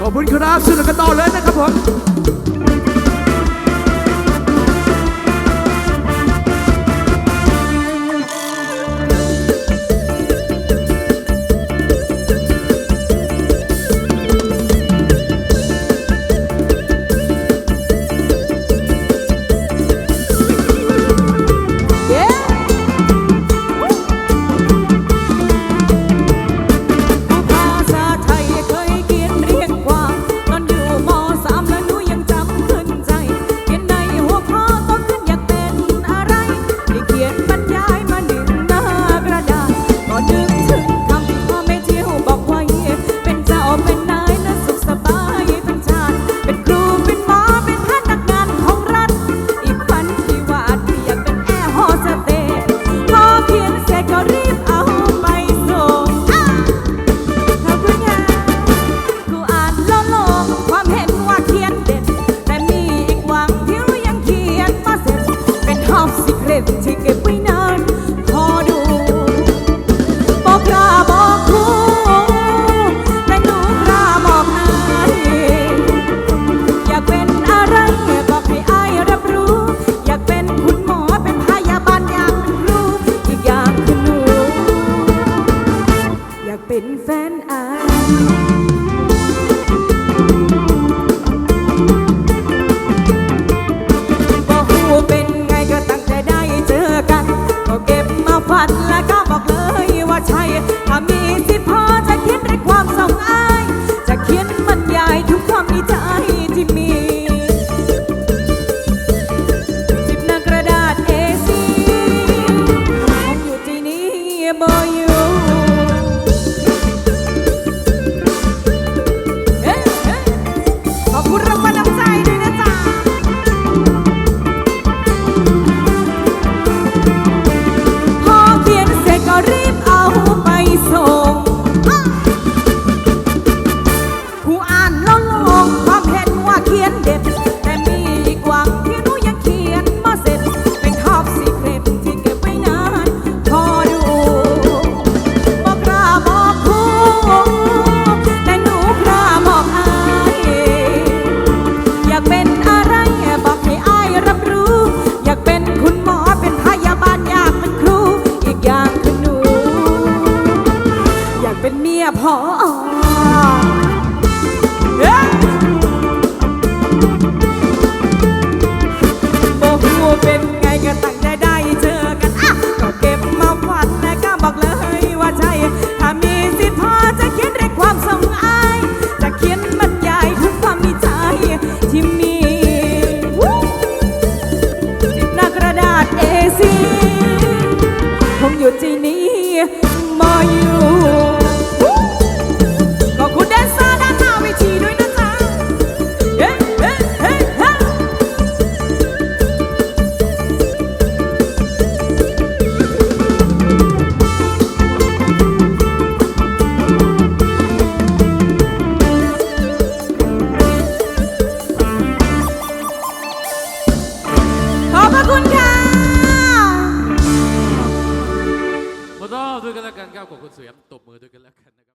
ขอบคุณครับสนุกกันต่อเลยนะครับผม จะเขียนมัน เป็นเมียพอเแล้วกันครับขอบคุณเสียมตบมือด้วยกันแล้วกัน